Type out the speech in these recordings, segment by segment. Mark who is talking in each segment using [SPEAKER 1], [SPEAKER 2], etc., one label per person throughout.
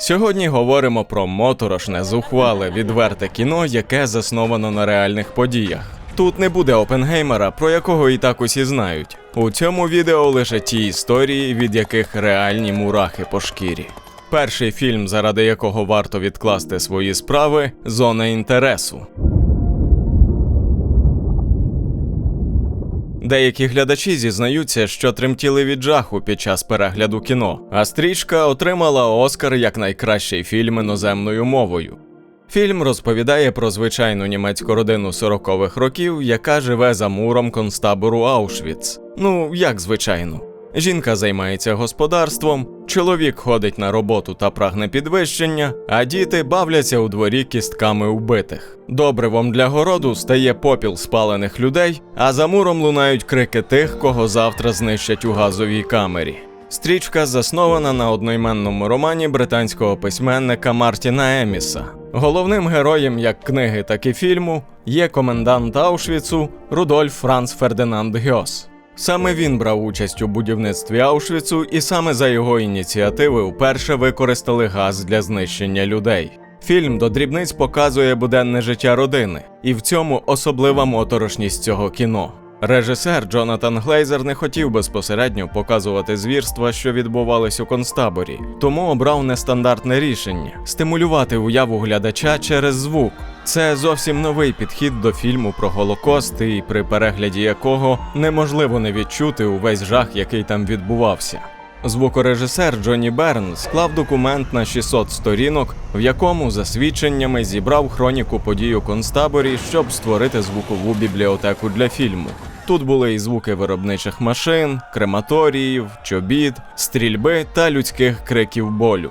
[SPEAKER 1] Сьогодні говоримо про моторошне, зухвале, відверте кіно, яке засновано на реальних подіях. Тут не буде Опенгеймера, про якого і так усі знають. У цьому відео лише ті історії, від яких реальні мурахи по шкірі. Перший фільм, заради якого варто відкласти свої справи зона інтересу. Деякі глядачі зізнаються, що тремтіли від жаху під час перегляду кіно, а стрічка отримала Оскар як найкращий фільм іноземною мовою. Фільм розповідає про звичайну німецьку родину 40-х років, яка живе за муром концтабору Аушвіц. Ну, як звичайно. Жінка займається господарством, чоловік ходить на роботу та прагне підвищення, а діти бавляться у дворі кістками вбитих. Добривом для городу стає попіл спалених людей, а за муром лунають крики тих, кого завтра знищать у газовій камері. Стрічка заснована на одноіменному романі британського письменника Мартіна Еміса. Головним героєм як книги, так і фільму є комендант Аушвіцу Рудольф Франц Фердинанд Гьос. Саме він брав участь у будівництві Аушвіцу, і саме за його ініціативи вперше використали газ для знищення людей. Фільм до дрібниць показує буденне життя родини, і в цьому особлива моторошність цього кіно. Режисер Джонатан Глейзер не хотів безпосередньо показувати звірства, що відбувались у концтаборі, тому обрав нестандартне рішення стимулювати уяву глядача через звук. Це зовсім новий підхід до фільму про Голокост, і при перегляді якого неможливо не відчути увесь жах, який там відбувався. Звукорежисер Джонні Берн склав документ на 600 сторінок, в якому за свідченнями зібрав хроніку подій у концтаборі, щоб створити звукову бібліотеку для фільму. Тут були і звуки виробничих машин, крематоріїв, чобіт, стрільби та людських криків болю.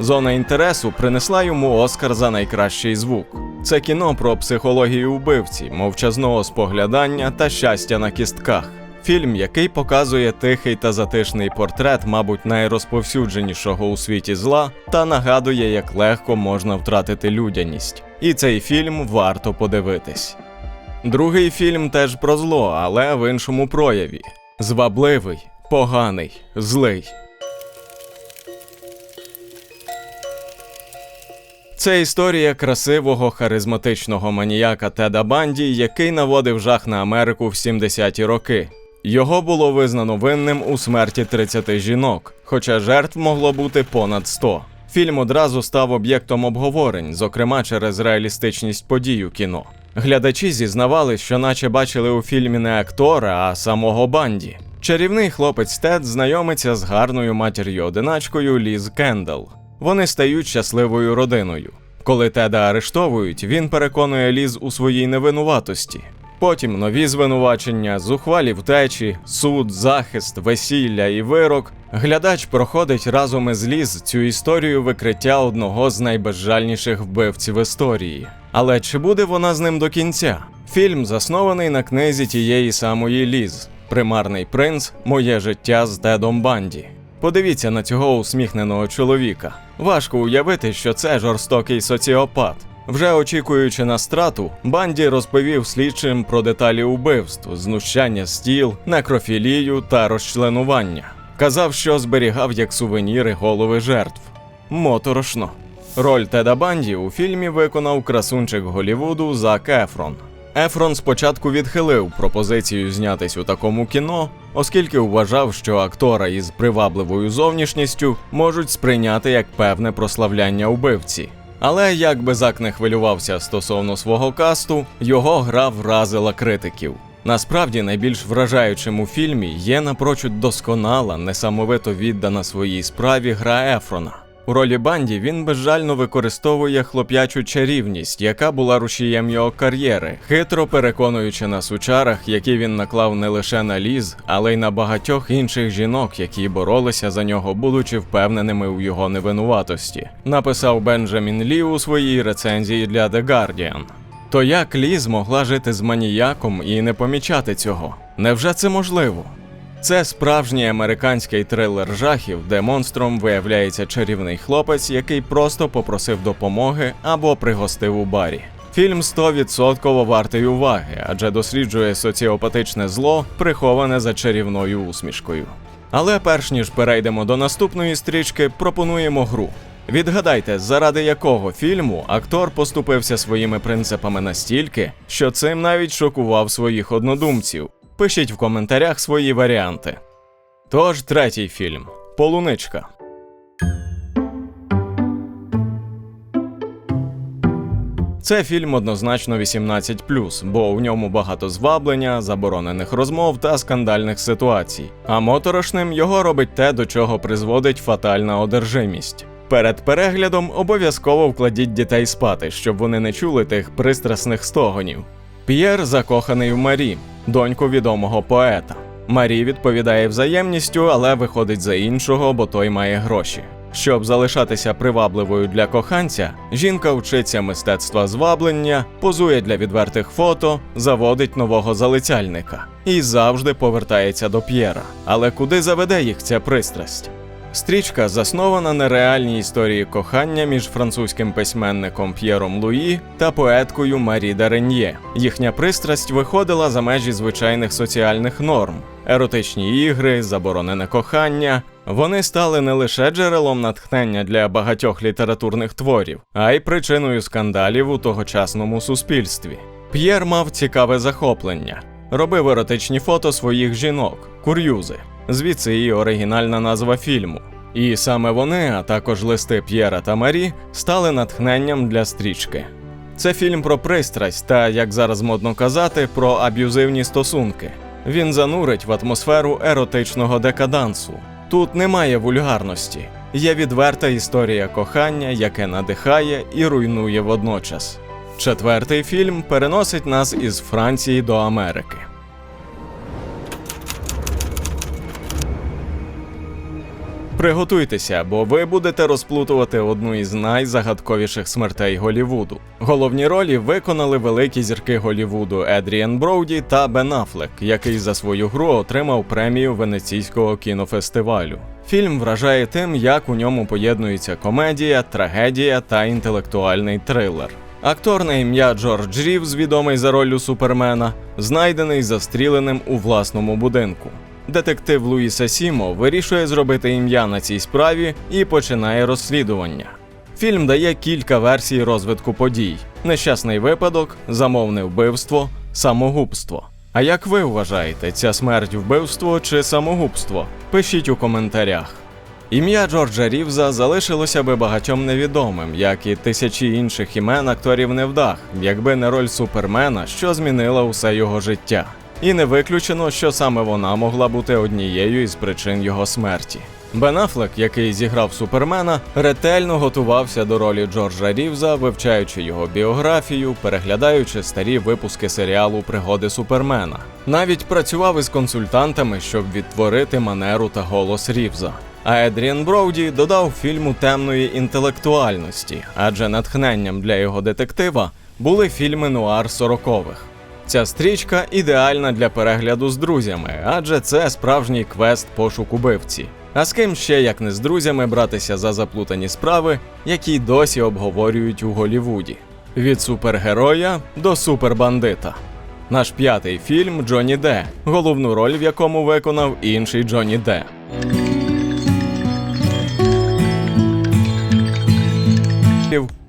[SPEAKER 1] Зона інтересу принесла йому Оскар за найкращий звук. Це кіно про психологію вбивці, мовчазного споглядання та щастя на кістках. Фільм, який показує тихий та затишний портрет, мабуть, найрозповсюдженішого у світі зла, та нагадує, як легко можна втратити людяність. І цей фільм варто подивитись. Другий фільм теж про зло, але в іншому прояві: звабливий, поганий, злий. Це історія красивого харизматичного маніяка Теда Банді, який наводив жах на Америку в 70-ті роки. Його було визнано винним у смерті 30 жінок, хоча жертв могло бути понад 100. Фільм одразу став об'єктом обговорень, зокрема через реалістичність подій у кіно. Глядачі зізнавали, що наче бачили у фільмі не актора, а самого Банді. Чарівний хлопець Тед знайомиться з гарною матір'ю одиначкою Ліз Кендал. Вони стають щасливою родиною. Коли Теда арештовують, він переконує Ліз у своїй невинуватості. Потім нові звинувачення, зухвалі втечі, суд, захист, весілля і вирок. Глядач проходить разом із Ліз цю історію викриття одного з найбезжальніших вбивців історії. Але чи буде вона з ним до кінця? Фільм заснований на книзі тієї самої Ліз Примарний принц Моє життя з Тедом Банді. Подивіться на цього усміхненого чоловіка. Важко уявити, що це жорстокий соціопат. Вже очікуючи на страту, банді розповів слідчим про деталі убивств, знущання стіл, некрофілію та розчленування. Казав, що зберігав як сувеніри голови жертв. Моторошно. Роль Теда Банді у фільмі виконав красунчик Голівуду Зак Ефрон. Ефрон спочатку відхилив пропозицію знятись у такому кіно, оскільки вважав, що актора із привабливою зовнішністю можуть сприйняти як певне прославляння убивці. Але як би Зак не хвилювався стосовно свого касту, його гра вразила критиків. Насправді найбільш вражаючим у фільмі є напрочуд досконала, несамовито віддана своїй справі гра Ефрона. У ролі банді він безжально використовує хлоп'ячу чарівність, яка була рушієм його кар'єри, хитро переконуючи нас у чарах, які він наклав не лише на ліз, але й на багатьох інших жінок, які боролися за нього, будучи впевненими у його невинуватості. Написав Бенджамін Лі у своїй рецензії для The Guardian. То як Ліз могла жити з маніяком і не помічати цього? Невже це можливо? Це справжній американський трилер жахів, де монстром виявляється чарівний хлопець, який просто попросив допомоги або пригостив у барі. Фільм 100% вартий уваги, адже досліджує соціопатичне зло, приховане за чарівною усмішкою. Але перш ніж перейдемо до наступної стрічки, пропонуємо гру. Відгадайте, заради якого фільму актор поступився своїми принципами настільки, що цим навіть шокував своїх однодумців. Пишіть в коментарях свої варіанти. Тож, третій фільм Полуничка. Це фільм однозначно 18 бо в ньому багато зваблення, заборонених розмов та скандальних ситуацій. А моторошним його робить те, до чого призводить фатальна одержимість. Перед переглядом обов'язково вкладіть дітей спати, щоб вони не чули тих пристрасних стогонів. П'єр закоханий в Марі, доньку відомого поета. Марі відповідає взаємністю, але виходить за іншого, бо той має гроші. Щоб залишатися привабливою для коханця, жінка вчиться мистецтва зваблення, позує для відвертих фото, заводить нового залицяльника і завжди повертається до П'єра. Але куди заведе їх ця пристрасть? Стрічка заснована на реальній історії кохання між французьким письменником П'єром Луї та поеткою Марі Дареньє. Їхня пристрасть виходила за межі звичайних соціальних норм, еротичні ігри, заборонене кохання. Вони стали не лише джерелом натхнення для багатьох літературних творів, а й причиною скандалів у тогочасному суспільстві. П'єр мав цікаве захоплення, робив еротичні фото своїх жінок, кур'юзи. Звідси і оригінальна назва фільму. І саме вони, а також листи П'єра та Марі, стали натхненням для стрічки. Це фільм про пристрасть та, як зараз модно казати, про аб'юзивні стосунки. Він занурить в атмосферу еротичного декадансу. Тут немає вульгарності, є відверта історія кохання, яке надихає і руйнує водночас. Четвертий фільм переносить нас із Франції до Америки. Приготуйтеся, бо ви будете розплутувати одну із найзагадковіших смертей Голівуду. Головні ролі виконали великі зірки Голівуду Едріан Броуді та Бен Аффлек, який за свою гру отримав премію Венеційського кінофестивалю. Фільм вражає тим, як у ньому поєднується комедія, трагедія та інтелектуальний трилер. Актор на ім'я Джордж Рівз, відомий за роллю Супермена, знайдений застріленим у власному будинку. Детектив Луїса Сімо вирішує зробити ім'я на цій справі і починає розслідування. Фільм дає кілька версій розвитку подій: нещасний випадок, замовне вбивство, самогубство. А як ви вважаєте, ця смерть вбивство чи самогубство? Пишіть у коментарях. Ім'я Джорджа Рівза залишилося би багатьом невідомим, як і тисячі інших імен акторів невдах, якби не роль супермена, що змінила усе його життя. І не виключено, що саме вона могла бути однією із причин його смерті. Бен Аффлек, який зіграв супермена, ретельно готувався до ролі Джорджа Рівза, вивчаючи його біографію, переглядаючи старі випуски серіалу Пригоди Супермена. Навіть працював із консультантами, щоб відтворити манеру та голос Рівза. А Едріан Броуді додав фільму темної інтелектуальності, адже натхненням для його детектива були фільми нуар сорокових. Ця стрічка ідеальна для перегляду з друзями, адже це справжній квест пошук убивці. А з ким ще як не з друзями братися за заплутані справи, які досі обговорюють у Голівуді. Від супергероя до супербандита. Наш п'ятий фільм Джонні Де, головну роль в якому виконав інший Джонні Де.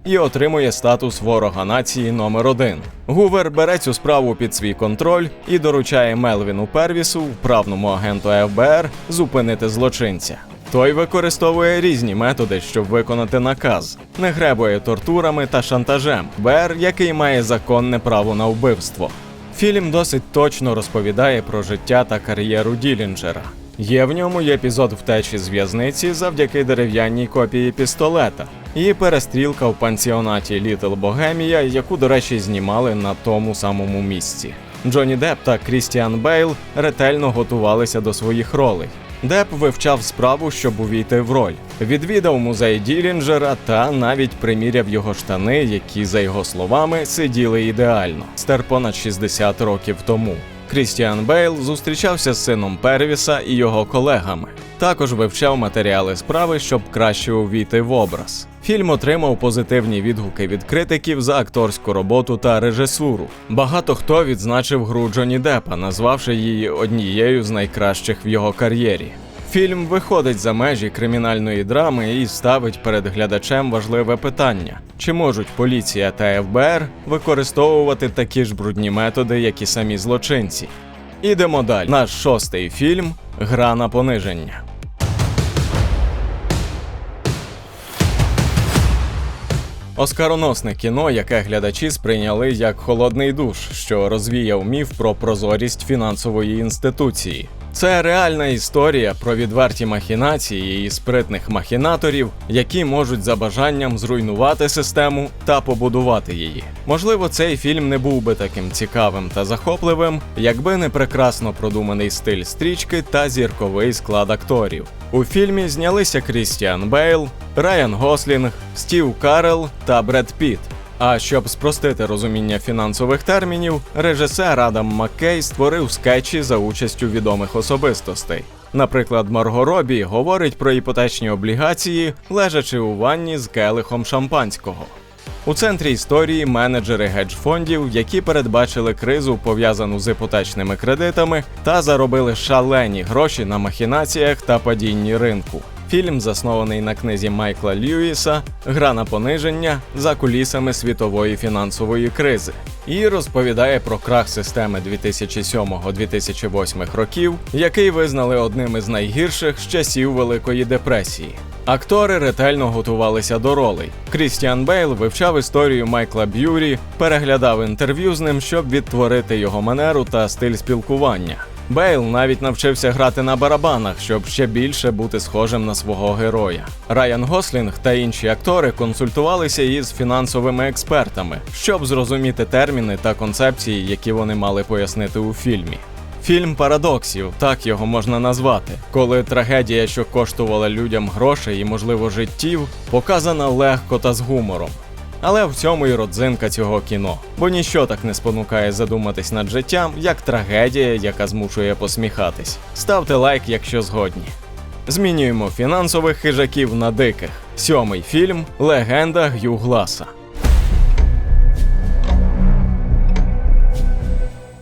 [SPEAKER 1] І отримує статус ворога нації номер 1 Гувер бере цю справу під свій контроль і доручає Мелвіну Первісу, вправному агенту ФБР, зупинити злочинця. Той використовує різні методи, щоб виконати наказ, не гребує тортурами та шантажем. БР, який має законне право на вбивство. Фільм досить точно розповідає про життя та кар'єру Ділінджера. Є в ньому епізод втечі з в'язниці завдяки дерев'яній копії пістолета, і перестрілка в пансіонаті Літл Богемія, яку, до речі, знімали на тому самому місці. Джонні Депп та Крістіан Бейл ретельно готувалися до своїх ролей. Деп вивчав справу, щоб увійти в роль. Відвідав музей Ділінджера та навіть приміряв його штани, які, за його словами, сиділи ідеально. Стер понад 60 років тому. Крістіан Бейл зустрічався з сином Первіса і його колегами. Також вивчав матеріали справи, щоб краще увійти в образ. Фільм отримав позитивні відгуки від критиків за акторську роботу та режисуру. Багато хто відзначив гру Джоні Деппа, назвавши її однією з найкращих в його кар'єрі. Фільм виходить за межі кримінальної драми і ставить перед глядачем важливе питання: чи можуть поліція та ФБР використовувати такі ж брудні методи, як і самі злочинці? Ідемо далі. Наш шостий фільм Гра на пониження. Оскароносне кіно, яке глядачі сприйняли як холодний душ, що розвіяв міф про прозорість фінансової інституції. Це реальна історія про відверті махінації і спритних махінаторів, які можуть за бажанням зруйнувати систему та побудувати її. Можливо, цей фільм не був би таким цікавим та захопливим, якби не прекрасно продуманий стиль стрічки та зірковий склад акторів. У фільмі знялися Крістіан Бейл, Райан Гослінг, Стів Карел та Бред Піт. А щоб спростити розуміння фінансових термінів, режисер Адам Маккей створив скетчі за участю відомих особистостей. Наприклад, Марго Робі говорить про іпотечні облігації, лежачи у ванні з келихом шампанського. У центрі історії менеджери гедж-фондів, які передбачили кризу, пов'язану з іпотечними кредитами, та заробили шалені гроші на махінаціях та падінні ринку. Фільм заснований на книзі Майкла Льюіса Гра на пониження за кулісами світової фінансової кризи і розповідає про крах системи 2007-2008 років, який визнали одним із найгірших з часів Великої депресії. Актори ретельно готувалися до ролей. Крістіан Бейл вивчав історію Майкла Б'юрі, переглядав інтерв'ю з ним, щоб відтворити його манеру та стиль спілкування. Бейл навіть навчився грати на барабанах, щоб ще більше бути схожим на свого героя. Райан Гослінг та інші актори консультувалися із фінансовими експертами, щоб зрозуміти терміни та концепції, які вони мали пояснити у фільмі. Фільм парадоксів, так його можна назвати, коли трагедія, що коштувала людям грошей і, можливо, життів, показана легко та з гумором. Але в цьому і родзинка цього кіно, бо ніщо так не спонукає задуматись над життям, як трагедія, яка змушує посміхатись. Ставте лайк, якщо згодні. Змінюємо фінансових хижаків на диких. Сьомий фільм Легенда Г'ю Гласа.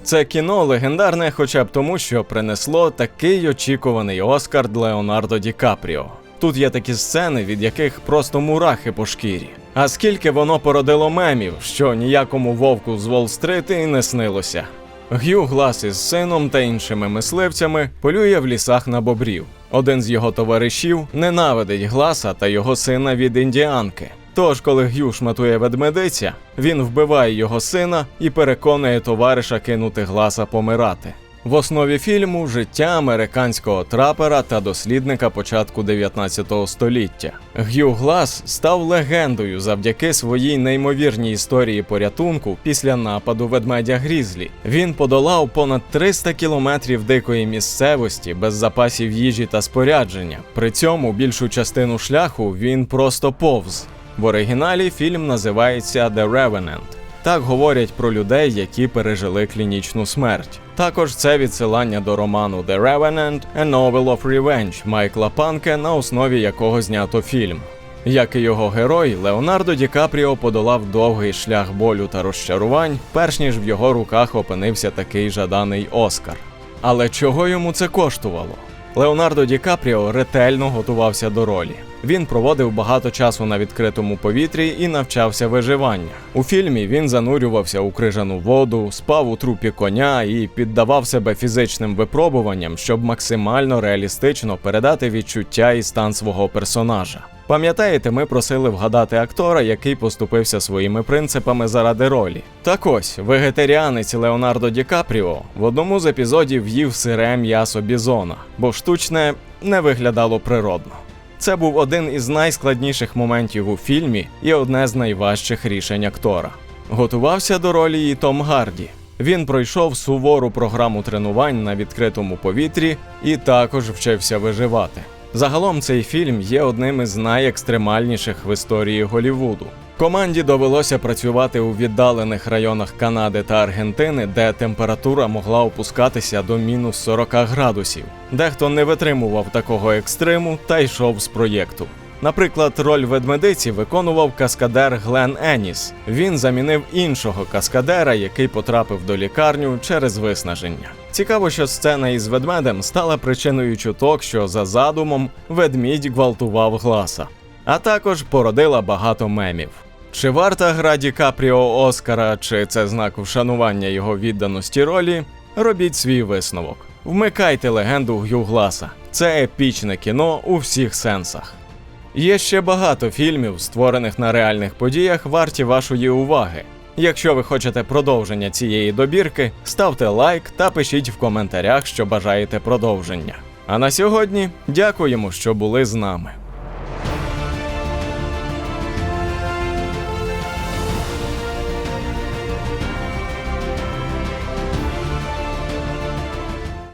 [SPEAKER 1] Це кіно легендарне хоча б тому, що принесло такий очікуваний Оскар Леонардо Ді Капріо. Тут є такі сцени, від яких просто мурахи по шкірі. А скільки воно породило мемів, що ніякому вовку з Уолл-стрит і не снилося. Г'ю Глас із сином та іншими мисливцями полює в лісах на бобрів. Один з його товаришів ненавидить Гласа та його сина від індіанки. Тож, коли Г'ю шматує ведмедиця, він вбиває його сина і переконує товариша кинути гласа помирати. В основі фільму життя американського трапера та дослідника початку 19 століття. Г'ю Глас став легендою завдяки своїй неймовірній історії порятунку після нападу ведмедя Грізлі. Він подолав понад 300 кілометрів дикої місцевості без запасів їжі та спорядження. При цьому більшу частину шляху він просто повз. В оригіналі фільм називається The Revenant. Так говорять про людей, які пережили клінічну смерть. Також це відсилання до роману The Revenant – A Novel of Revenge Майкла Панке, на основі якого знято фільм. Як і його герой, Леонардо Ді Капріо подолав довгий шлях болю та розчарувань, перш ніж в його руках опинився такий жаданий Оскар. Але чого йому це коштувало? Леонардо Ді Капріо ретельно готувався до ролі. Він проводив багато часу на відкритому повітрі і навчався виживання. У фільмі він занурювався у крижану воду, спав у трупі коня і піддавав себе фізичним випробуванням, щоб максимально реалістично передати відчуття і стан свого персонажа. Пам'ятаєте, ми просили вгадати актора, який поступився своїми принципами заради ролі. Так ось вегетаріанець Леонардо Ді Капріо в одному з епізодів їв сире м'ясо бізона, бо штучне не виглядало природно. Це був один із найскладніших моментів у фільмі і одне з найважчих рішень актора. Готувався до ролі і Том Гарді. Він пройшов сувору програму тренувань на відкритому повітрі і також вчився виживати. Загалом цей фільм є одним із найекстремальніших в історії Голівуду. Команді довелося працювати у віддалених районах Канади та Аргентини, де температура могла опускатися до мінус 40 градусів. Дехто не витримував такого екстриму та йшов з проєкту. Наприклад, роль ведмедиці виконував каскадер Глен Еніс. Він замінив іншого каскадера, який потрапив до лікарню через виснаження. Цікаво, що сцена із ведмедем стала причиною чуток, що за задумом ведмідь гвалтував гласа, а також породила багато мемів. Чи варта гра Ді Капріо Оскара, чи це знак вшанування його відданості ролі? Робіть свій висновок. Вмикайте легенду Г'ю Гласа. Це епічне кіно у всіх сенсах. Є ще багато фільмів, створених на реальних подіях, варті вашої уваги. Якщо ви хочете продовження цієї добірки, ставте лайк та пишіть в коментарях, що бажаєте продовження. А на сьогодні дякуємо, що були з нами.